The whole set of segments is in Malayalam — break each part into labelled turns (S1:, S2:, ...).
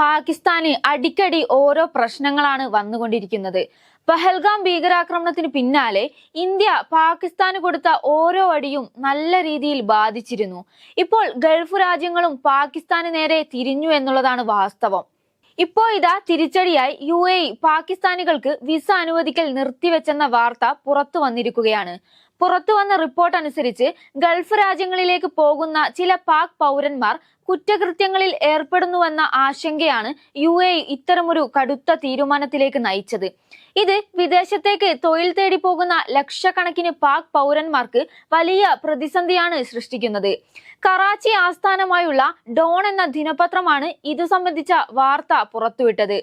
S1: പാകിസ്ഥാന് അടിക്കടി ഓരോ പ്രശ്നങ്ങളാണ് വന്നുകൊണ്ടിരിക്കുന്നത്. പഹൽഗാം ഭീകരാക്രമണത്തിന് പിന്നാലെ ഇന്ത്യ പാകിസ്ഥാന് കൊടുത്ത ഓരോ അടിയും നല്ല രീതിയിൽ ബാധിച്ചിരുന്നു. ഇപ്പോൾ ഗൾഫ് രാജ്യങ്ങളും പാകിസ്ഥാന് നേരെ തിരിഞ്ഞു എന്നുള്ളതാണ് വാസ്തവം. ഇപ്പോ ഇതാ തിരിച്ചടിയായി യു എ പാകിസ്ഥാനികൾക്ക് വിസ അനുവദിക്കൽ നിർത്തിവെച്ചെന്ന വാർത്ത പുറത്തു വന്നിരിക്കുകയാണ്. പുറത്തു വന്ന റിപ്പോർട്ട് അനുസരിച്ച് ഗൾഫ് രാജ്യങ്ങളിലേക്ക് പോകുന്ന ചില പാക് പൗരന്മാർ കുറ്റകൃത്യങ്ങളിൽ ഏർപ്പെടുന്നുവെന്ന ആശങ്കയാണ് യു എ ഇത്തരമൊരു കടുത്ത തീരുമാനത്തിലേക്ക് നയിച്ചത്. ഇത് വിദേശത്തേക്ക് തൊഴിൽ തേടി പോകുന്ന ലക്ഷക്കണക്കിന് പാക് പൗരന്മാർക്ക് വലിയ പ്രതിസന്ധിയാണ് സൃഷ്ടിക്കുന്നത്. കറാച്ചി ആസ്ഥാനമായുള്ള ഡോൺ എന്ന ദിനപത്രമാണ് ഇതു സംബന്ധിച്ച വാർത്ത പുറത്തുവിട്ടത്.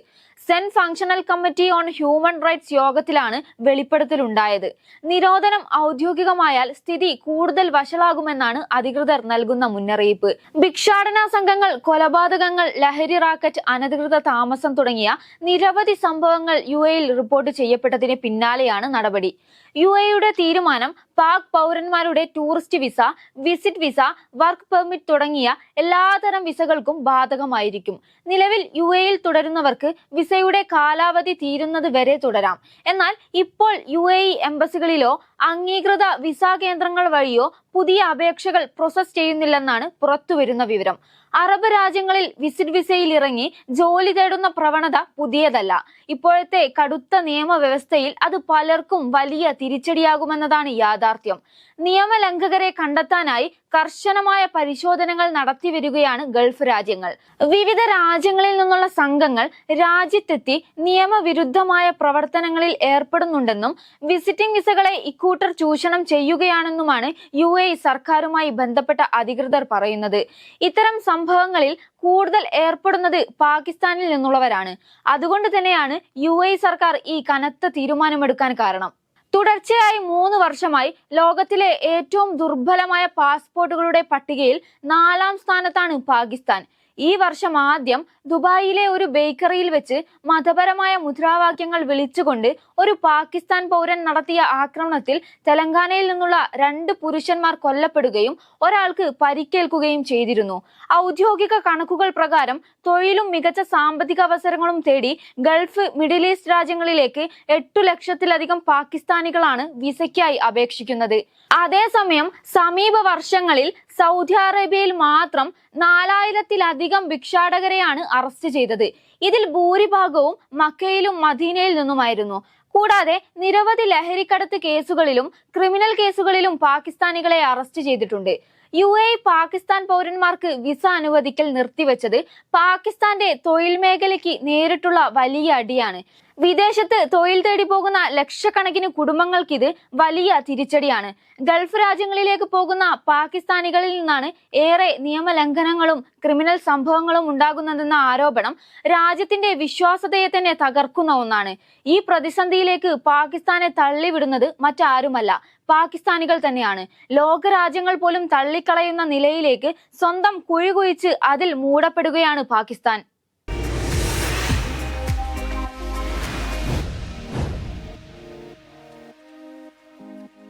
S1: Senate functional committee on human rights യോഗത്തിലാണ് വെളിപ്പെടുത്തലുണ്ടായത്. നിരോധനം ഔദ്യോഗികമായാൽ സ്ഥിതി കൂടുതൽ വഷളാകുമെന്നാണ് അധികൃതർ നൽകുന്ന മുന്നറിയിപ്പ്. ഭിക്ഷാടന സംഘങ്ങൾ കൊലപാതകങ്ങൾ ലഹരി റാക്കറ്റ് അനധികൃത താമസം തുടങ്ങിയ നിരവധി സംഭവങ്ങൾ യു എയിൽ റിപ്പോർട്ട് ചെയ്യപ്പെട്ടതിന് പിന്നാലെയാണ് നടപടി. യു എയുടെ തീരുമാനം പാക് പൗരന്മാരുടെ tourist visa visit visa work permit തുടങ്ങിയ എല്ലാതരം വിസകൾക്കും ബാധകമായിരിക്കും. നിലവിൽ യു എയിൽ തുടരുന്നവർക്ക് വിസയുടെ കാലാവധി തീരുന്നത് വരെ തുടരാം. എന്നാൽ ഇപ്പോൾ യു എ എംബസികളിലോ അംഗീകൃത വിസ കേന്ദ്രങ്ങൾ വഴിയോ പുതിയ അപേക്ഷകൾ പ്രോസസ് ചെയ്യുന്നില്ലെന്നാണ് പുറത്തുവരുന്ന വിവരം. അറബ് രാജ്യങ്ങളിൽ വിസിറ്റ് വിസയിൽ ഇറങ്ങി ജോലി തേടുന്ന പ്രവണത പുതിയതല്ല. ഇപ്പോഴത്തെ കടുത്ത നിയമവ്യവസ്ഥയിൽ അത് പലർക്കും വലിയ തിരിച്ചടിയാകുമെന്നതാണ് യാഥാർത്ഥ്യം. നിയമലംഘകരെ കണ്ടെത്താനായി കർശനമായ പരിശോധനകൾ നടത്തി വരികയാണ് ഗൾഫ് രാജ്യങ്ങൾ. വിവിധ രാജ്യങ്ങളിൽ നിന്നുള്ള സംഘങ്ങൾ രാജ്യത്തെത്തി നിയമവിരുദ്ധമായ പ്രവർത്തനങ്ങളിൽ ഏർപ്പെടുന്നുണ്ടെന്നും വിസിറ്റിംഗ് വിസകളെ ഇക്കൂട്ടർ ചൂഷണം ചെയ്യുകയാണെന്നുമാണ് യു സർക്കാരുമായി ബന്ധപ്പെട്ട അധികൃതർ പറയുന്നത്. ഇത്തരം സംഭവങ്ങളിൽ കൂടുതൽ ഏർപ്പെടുന്നത് പാകിസ്ഥാനിൽ നിന്നുള്ളവരാണ്. അതുകൊണ്ട് തന്നെയാണ് യു സർക്കാർ ഈ കനത്ത തീരുമാനമെടുക്കാൻ കാരണം. തുടർച്ചയായി മൂന്ന് വർഷമായി ലോകത്തിലെ ഏറ്റവും ദുർബലമായ പാസ്പോർട്ടുകളുടെ പട്ടികയിൽ നാലാം സ്ഥാനത്താണ് പാകിസ്ഥാൻ. ഈ വർഷം ആദ്യം ദുബായിലെ ഒരു ബേക്കറിയിൽ വെച്ച് മതപരമായ മുദ്രാവാക്യങ്ങൾ വിളിച്ചുകൊണ്ട് ഒരു പാകിസ്ഥാൻ പൗരൻ നടത്തിയ ആക്രമണത്തിൽ തെലങ്കാനയിൽ നിന്നുള്ള രണ്ട് പുരുഷന്മാർ കൊല്ലപ്പെടുകയും ഒരാൾക്ക് പരിക്കേൽക്കുകയും ചെയ്തിരുന്നു. ഔദ്യോഗിക കണക്കുകൾ പ്രകാരം തൊഴിലും മികച്ച സാമ്പത്തിക അവസരങ്ങളും തേടി ഗൾഫ് മിഡിൽ ഈസ്റ്റ് രാജ്യങ്ങളിലേക്ക് എട്ടു ലക്ഷത്തിലധികം പാകിസ്ഥാനികളാണ് വിസയ്ക്കായി അപേക്ഷിക്കുന്നത്. അതേസമയം സമീപ വർഷങ്ങളിൽ സൗദി അറേബ്യയിൽ മാത്രം നാലായിരത്തിലധികം ഭിക്ഷാടകരെയാണ് അറസ്റ്റ് ചെയ്തത്. ഇതിൽ ഭൂരിഭാഗവും മക്കയിലും മദീനയിൽ നിന്നുമായിരുന്നു. കൂടാതെ നിരവധി ലഹരിക്കടത്ത് കേസുകളിലും ക്രിമിനൽ കേസുകളിലും പാകിസ്ഥാനികളെ അറസ്റ്റ് ചെയ്തിട്ടുണ്ട്. യു എ പാകിസ്ഥാൻ പൗരന്മാർക്ക് വിസ അനുവദിക്കൽ നിർത്തിവെച്ചത് പാകിസ്ഥാന്റെ തൊഴിൽ മേഖലയ്ക്ക് നേരിട്ടുള്ള വലിയ അടിയാണ്. വിദേശത്ത് തൊഴിൽ തേടി പോകുന്ന ലക്ഷക്കണക്കിന് കുടുംബങ്ങൾക്ക് ഇത് വലിയ തിരിച്ചടിയാണ്. ഗൾഫ് രാജ്യങ്ങളിലേക്ക് പോകുന്ന പാകിസ്ഥാനികളിൽ നിന്നാണ് ഏറെ നിയമലംഘനങ്ങളും ക്രിമിനൽ സംഭവങ്ങളും ഉണ്ടാകുന്നതെന്ന ആരോപണം രാജ്യത്തിന്റെ വിശ്വാസതയെ തന്നെ തകർക്കുന്ന ഒന്നാണ്. ഈ പ്രതിസന്ധിയിലേക്ക് പാകിസ്ഥാനെ തള്ളിവിടുന്നത് മറ്റാരുമല്ല. പാകിസ്ഥാനികൾ തന്നെയാണ്. ലോകരാജ്യങ്ങൾ പോലും തള്ളിക്കളയുന്ന നിലയിലേക്ക് സ്വന്തം കുഴി കുഴിച്ച് അതിൽ മൂടപ്പെടുകയാണ് പാകിസ്ഥാൻ.